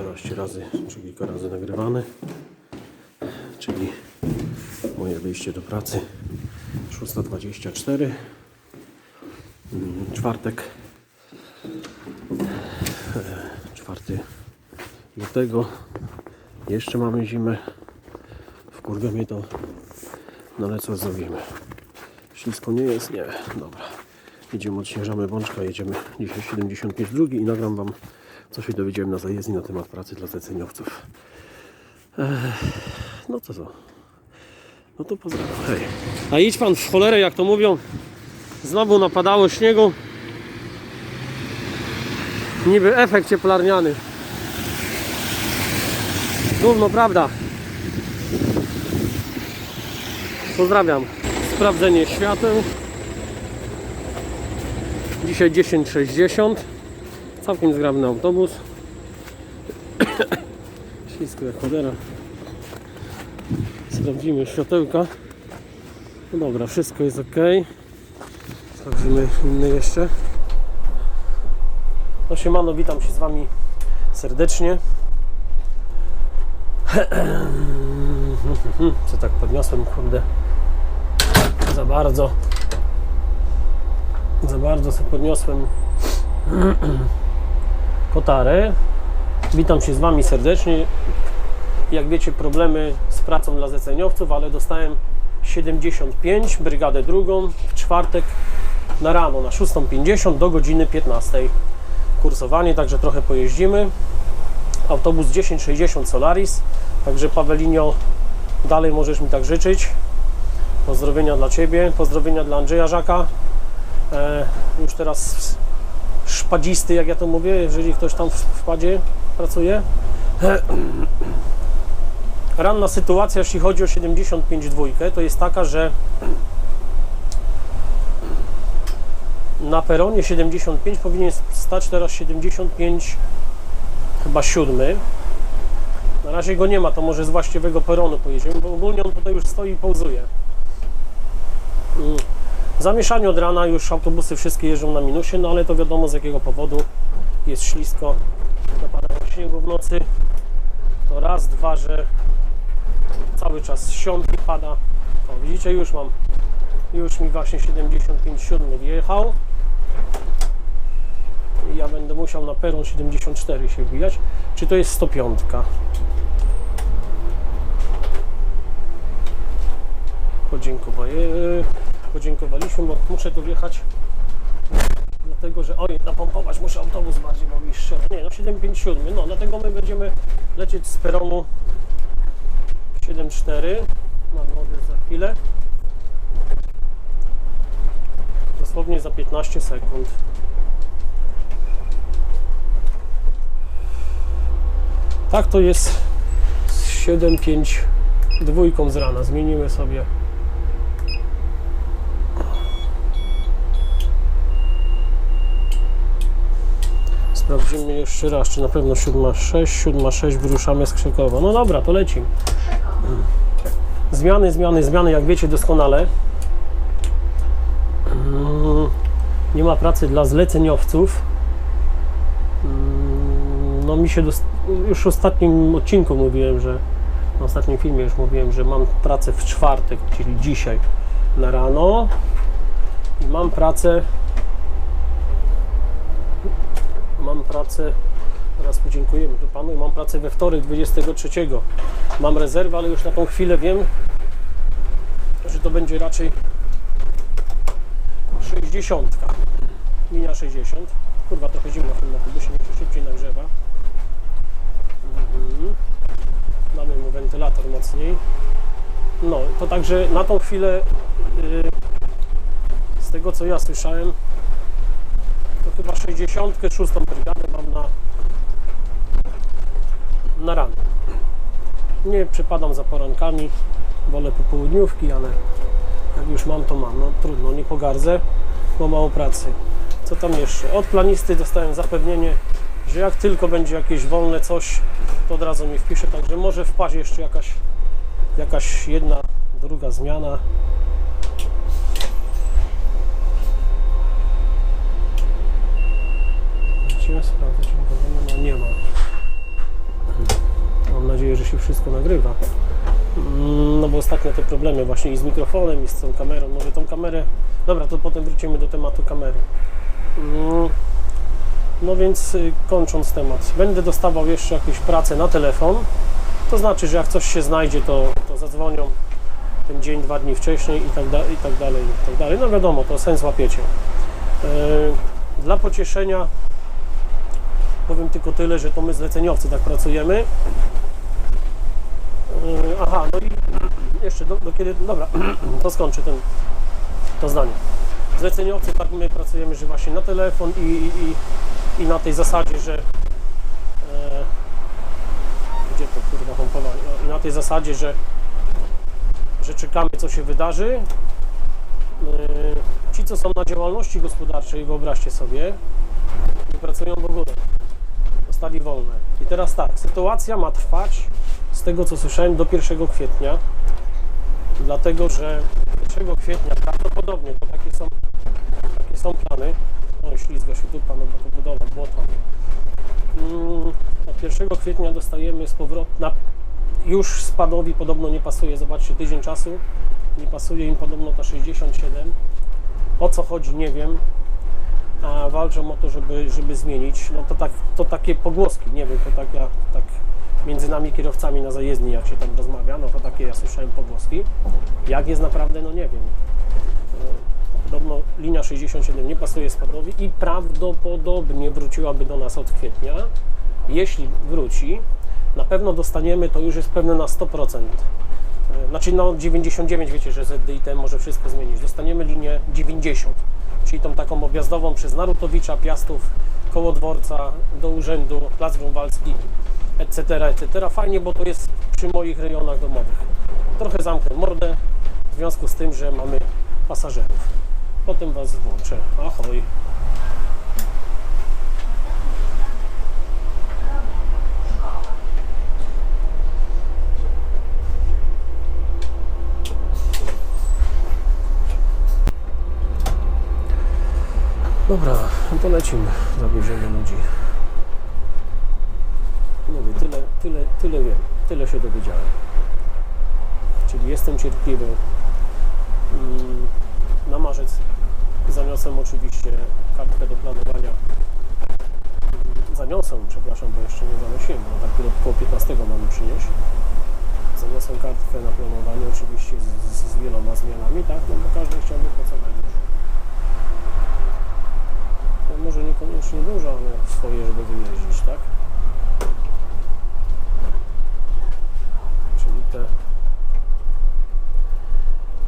kilkanaście razy, czy kilka razy nagrywany. Czyli moje wyjście do pracy 6.24 Mm, czwartek E, 4 lutego jeszcze mamy zimę wkurwia mnie to no ale co zrobimy ślisko nie jest? nie, dobra jedziemy, odśnieżamy bączka jedziemy dzisiaj 75 drugi i nagram wam co się dowiedziałem na zajezdni na temat pracy dla zleceniowców Ech, no co no to pozdrawiam, hej a idź pan w cholerę jak to mówią znowu napadało śniegu niby efekt cieplarniany. Gówno, prawda? Pozdrawiam. Sprawdzenie świateł. Dzisiaj 10.60. Całkiem zgrabny autobus. Ślisko jak cholera. Sprawdzimy światełka. No dobra, wszystko jest ok. Sprawdzimy inne jeszcze. No siemano, witam się z Wami serdecznie. Co tak podniosłem, kurde. Za bardzo. Za bardzo sobie podniosłem kotarę. Witam się z Wami serdecznie. Jak wiecie, problemy z pracą dla zleceniowców, ale dostałem 75, brygadę drugą, w czwartek na rano, na 6.50 do godziny 15 kursowanie, także trochę pojeździmy. Autobus 1060 Solaris, także Pawelinio, dalej możesz mi tak życzyć. Pozdrowienia dla Ciebie, pozdrowienia dla Andrzeja Żaka. E, już teraz szpadzisty, jak ja to mówię, jeżeli ktoś tam w wpadzie pracuje. Ranna sytuacja, jeśli chodzi o 75 dwójkę, to jest taka, że na peronie 75 powinien stać teraz 75 chyba 7 na razie go nie ma, to może z właściwego peronu pojedziemy, bo ogólnie on tutaj już stoi i pauzuje Mm. Zamieszanie od rana już autobusy wszystkie jeżdżą na minusie, no ale to wiadomo z jakiego powodu. Jest ślisko napadało śniegu w nocy. To raz, dwa, że cały czas siątki pada. O widzicie, już mam już mi właśnie 75,7 wjechał. I ja będę musiał na peron 74 się wbijać. Czy to jest 105 podziękowanie podziękowaliśmy bo muszę tu wjechać dlatego, że oj, napompować muszę autobus bardziej, bo mi strzela. Nie, no 757, no dlatego my będziemy lecieć z peronu 74 mam odjazd za chwilę dosłownie za 15 sekund. Tak to jest z 7-5 dwójką z rana. Zmienimy sobie. Sprawdzimy jeszcze raz, czy na pewno 7.6, 7.6 wyruszamy z Krzykowa. No dobra, to lecimy. Zmiany, zmiany, zmiany, jak wiecie doskonale. Mm, nie ma pracy dla zleceniowców. Mm, No mi się już w ostatnim odcinku mówiłem, że na ostatnim filmie już mówiłem, że mam pracę w czwartek, czyli dzisiaj na rano i mam pracę mam pracę teraz podziękujemy tu panu mam pracę we wtorek 23 mam rezerwę, ale już na tą chwilę wiem że to będzie raczej 60. Linia 60. Kurwa, trochę zimno w tym autobusie, niech się szybciej nagrzewa. Mhm. Mu wentylator mocniej. No, to także na tą chwilę yy, z tego co ja słyszałem, to chyba 66. brygadę mam na na rano. Nie przepadam za porankami, wolę popołudniówki, ale jak już mam, to mam. No trudno, nie pogardzę, bo mało pracy. Co tam jeszcze? Od planisty dostałem zapewnienie, że jak tylko będzie jakieś wolne coś, to od razu mi wpisze, także może wpaść jeszcze jakaś, jakaś jedna, druga zmiana. Musimy sprawdzić, bo nie ma. Nie ma. nadzieję, że się wszystko nagrywa. Mm, No bo ostatnio te problemy właśnie i z mikrofonem, i z tą kamerą. Może tą kamerę. Dobra, to potem wrócimy do tematu kamery. Mm, No więc y, kończąc temat, będę dostawał jeszcze jakieś prace na telefon. To znaczy, że jak coś się znajdzie, to, to zadzwonią ten dzień, dwa dni wcześniej i tak, i tak dalej, i tak dalej. No wiadomo, to sens łapiecie. Yy, Dla pocieszenia powiem tylko tyle, że to my zleceniowcy tak pracujemy. Yy, Aha, no i jeszcze do, do kiedy, dobra, to skończę ten, to zdanie. Zleceniowcy tak my pracujemy, że właśnie na telefon i, i, i, na tej zasadzie, że e, gdzie to kurwa pompowanie? I na tej zasadzie, że że czekamy co się wydarzy. Yy, Ci, co są na działalności gospodarczej, wyobraźcie sobie, pracują w ogóle. Wolne. I teraz tak, sytuacja ma trwać, z tego co słyszałem, do 1 kwietnia. Dlatego, że 1 kwietnia prawdopodobnie, to takie są, takie są plany. O, ślizga się dupa, no bo to budowa, błoto. Mm, Od 1 kwietnia dostajemy z powrotem, już spadowi podobno nie pasuje, zobaczcie, tydzień czasu, nie pasuje im podobno ta 67. O co chodzi, nie wiem, a walczą o to, żeby, żeby zmienić. No to, tak, to takie pogłoski, nie wiem, to tak ja, tak między nami kierowcami na zajezdni, jak się tam rozmawia, no to takie ja słyszałem pogłoski. Jak jest naprawdę, no nie wiem. Podobno linia 67 nie pasuje spadowi i prawdopodobnie wróciłaby do nas od kwietnia. Jeśli wróci, na pewno dostaniemy, to już jest pewne na 100%. E, Znaczy no 99, wiecie, że ZDIT może wszystko zmienić. Dostaniemy linię 90, czyli tą taką objazdową przez Narutowicza, Piastów, koło dworca, do urzędu, Plac Grunwaldzki, etc., etc. Fajnie, bo to jest przy moich rejonach domowych. Trochę zamknę mordę w związku z tym, że mamy pasażerów. Potem Was włączę. Ahoj. Dobra, no to lecimy. Zabierzemy ludzi. Mówię, tyle, tyle, tyle wiem, tyle się dowiedziałem. Czyli jestem cierpliwy. Na marzec zaniosłem oczywiście kartkę do planowania. Zaniosłem, przepraszam, bo jeszcze nie zanosiłem, bo tak około 15 mamy przynieść. Zaniosłem kartkę na planowanie, oczywiście z, z, z wieloma zmianami, tak? No bo każdy chciałby pracować dużo. No niekoniecznie dużo, ale swoje, żeby wyjeździć, tak? Czyli te,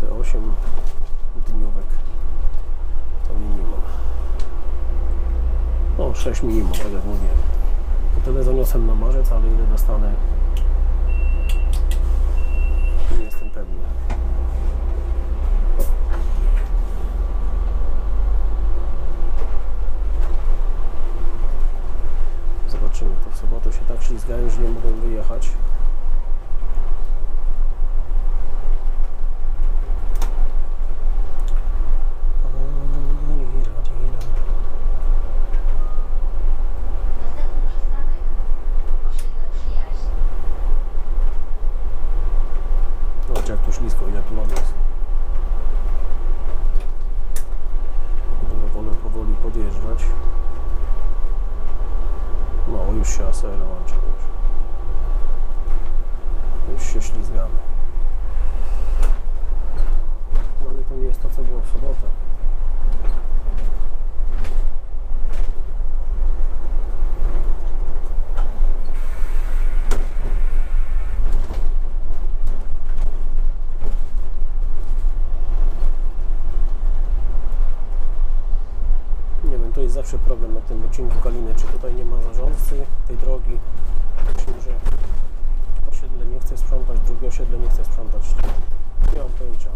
te 8 dniówek to minimum. No 6 minimum, tak jak mówiłem. To tyle zaniosłem na marzec, ale ile dostanę nie jestem pewny. Zobaczymy, to w sobotę się tak ślizgałem, że nie mogłem wyjechać. Zobacz jak tu ślisko, ile tu lodu jest. Będę wolę powoli podjeżdżać. No, już się asera łączy. Już. już się ślizgamy. No ale to nie jest to, co było w sobotę. Nie wiem, to jest zawsze problem na tym odcinku Kaliny, czy tutaj nie ma zarządcy tej drogi, czy że osiedle nie chce sprzątać, drugie osiedle nie chce sprzątać. Nie mam pojęcia,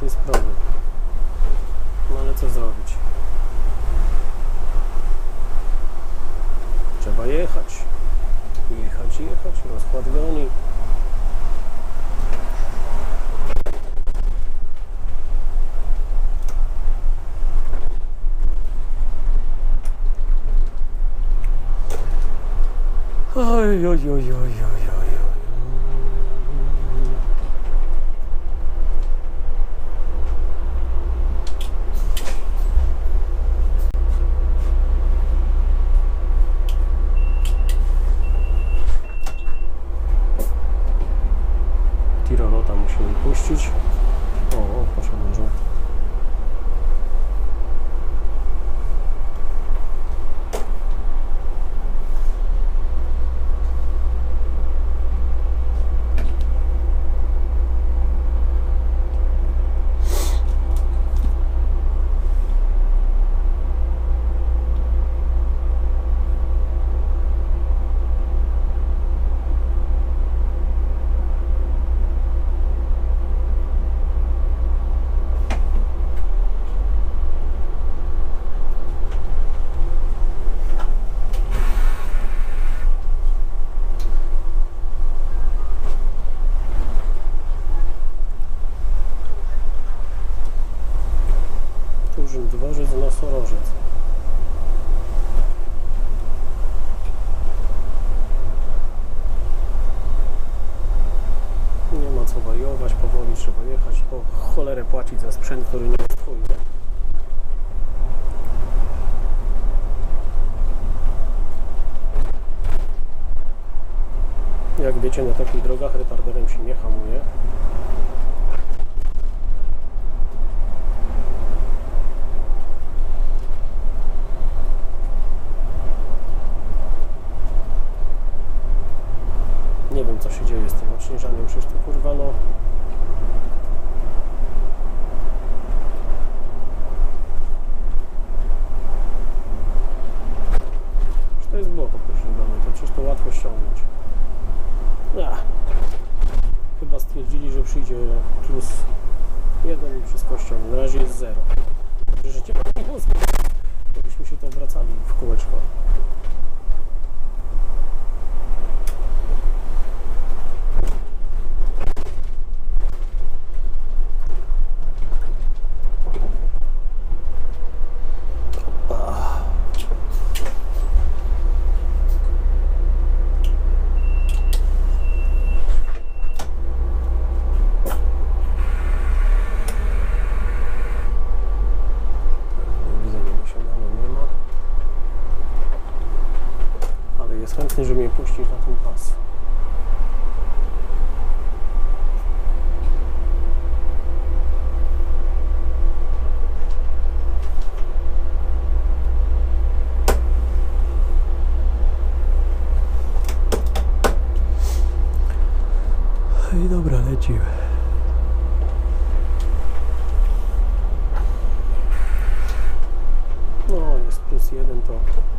to jest problem. No ale co zrobić? Trzeba jechać. Jechać, jechać. Rozkład goni. Oj, oj, oj, oj, oj. тысяч Na takich drogach retarderem się nie hamuje. Nie wiem co się dzieje z tym odśnieżaniem, przecież to kurwa no... Przecież to jest błoto pośrednione, to przecież to łatwo ściągnąć. Ach. Chyba stwierdzili, że przyjdzie plus jeden i wszystko ściągnie. Na razie jest zero. Że nie ma minusu. To byśmy się to wracali w kółeczko. Widzę, że wysiadania nie ma. Ale jest chętny, żeby mnie puścić na ten pas. I dobra, lecimy. No, jest plus 1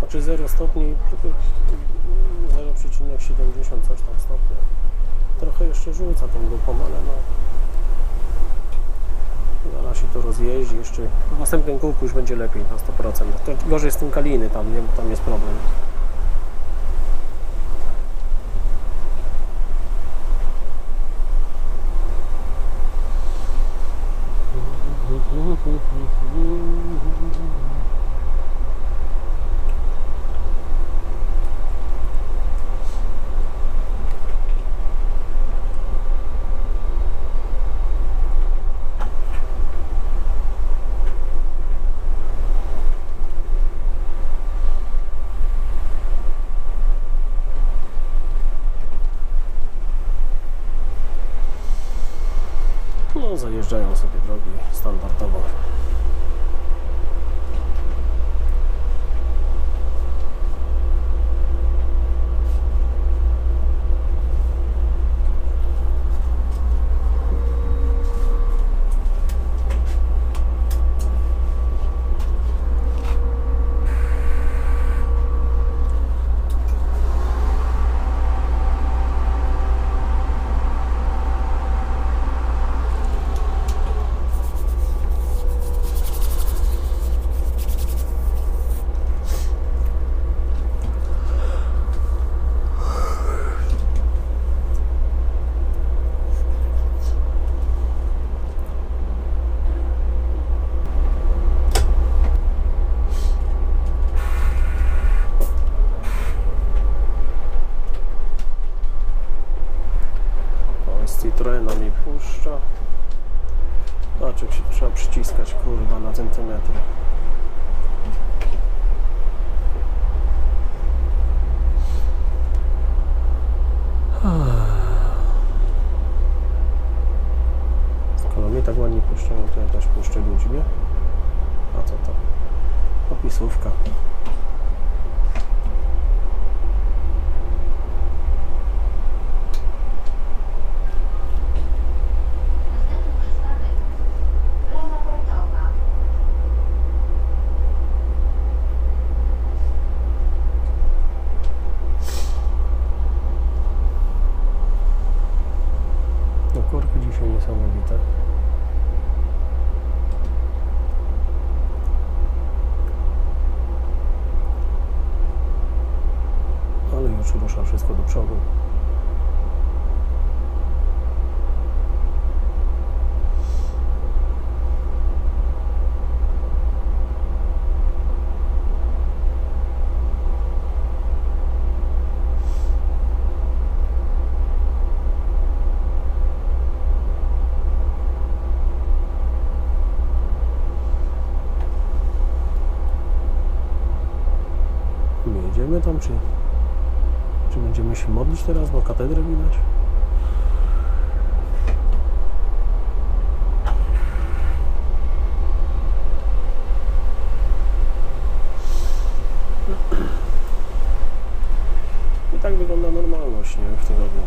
to znaczy 0 stopni, tylko 0,70 coś tam stopnia. Trochę jeszcze rzuca tą dupą, ale no zaraz się to rozjeździ jeszcze. W następnym kółku już będzie lepiej na 100%. To gorzej z tym kaliny tam, nie? Tam jest problem. Zajeżdżają sobie drogi standardowo. Trzeba przyciskać kurwa na centymetry. Skoro mnie tak ładnie puszczają, to ja też puszczę ludzi, nie? A co to? Opisówka. Następny przystanek Brama Portowa. No korki dzisiaj niesamowite. Ale już rusza wszystko do przodu. My jedziemy tam, czy, czy będziemy się modlić teraz, bo katedrę widać? I tak wygląda normalność, nie? W tygodniu.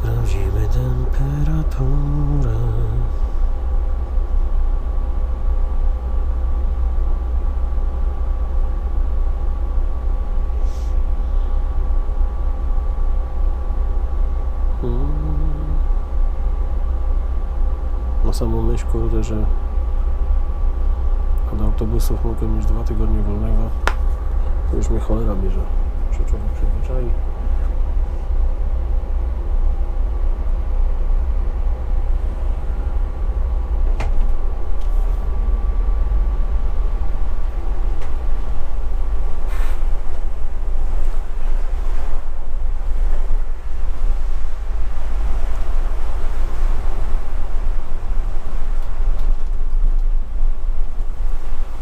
Sprawdzimy temperaturę. Mm. Na samą myśl, kurde, że od autobusów mogę mieć dwa tygodnie wolnego, to już mnie cholera bierze. Się człowiek przyzwyczai.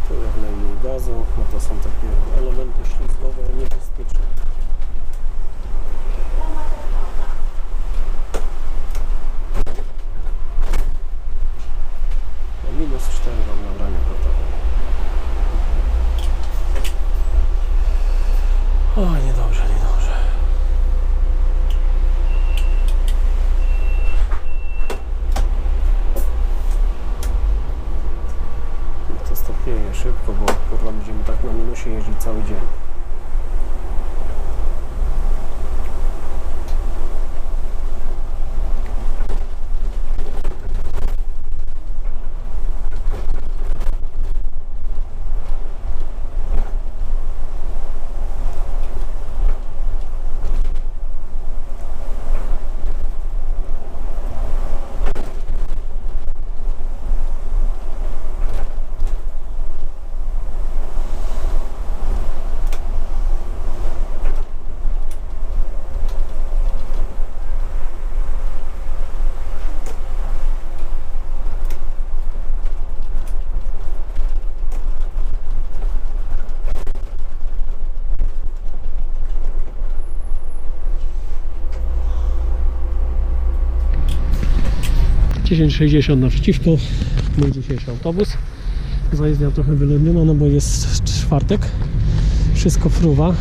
Tu jak najmniej gazu, no to są takie elementy ślizgowe niebezpieczne. Brama Portowa. No minus 4 mam nabranie gotowe. O, niedobrze, niedobrze. Niech to stopnieje szybko, bo kurwa będziemy tak na minusie jeździć cały dzień. Dziesięć sześćdziesiąt naprzeciwko mój dzisiejszy autobus. Zajezdnia trochę wyludniona, no bo jest czwartek. Wszystko fruwa.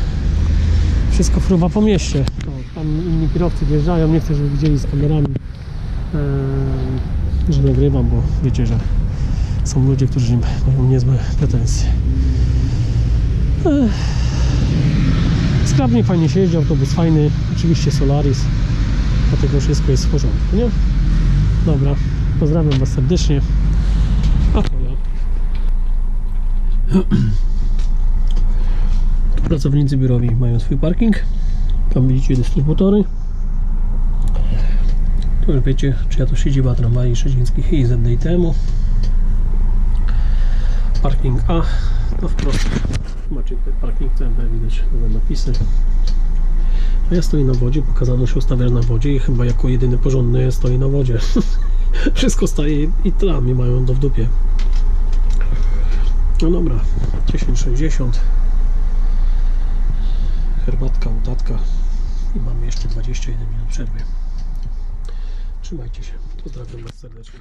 Wszystko fruwa po mieście. O, tam inni kierowcy wjeżdżają, nie chcę, żeby widzieli z kamerami, em, że nagrywam, bo wiecie, że są ludzie, którzy mają niezłe pretensje. Ech. Sprawnie, fajnie się jeździ, autobus fajny, oczywiście Solaris, dlatego wszystko jest w porządku, nie? Dobra, pozdrawiam Was serdecznie. A to ja. Pracownicy biurowi mają swój parking. Tam widzicie dystrybutory. To już wiecie, czyja to siedziba tramwaj szczecińskich i ZDITM-u. Parking A, to wprost macie parking CMP, widać nowe napisy. Ja stoję na wodzie, pokazano się ustawiać na wodzie i chyba jako jedyny porządny stoi na wodzie. Wszystko staje i tramie mają do w dupie. No dobra, 10.60 herbatka, utatka i mamy jeszcze 21 minut przerwy. Trzymajcie się. Pozdrawiam Was serdecznie.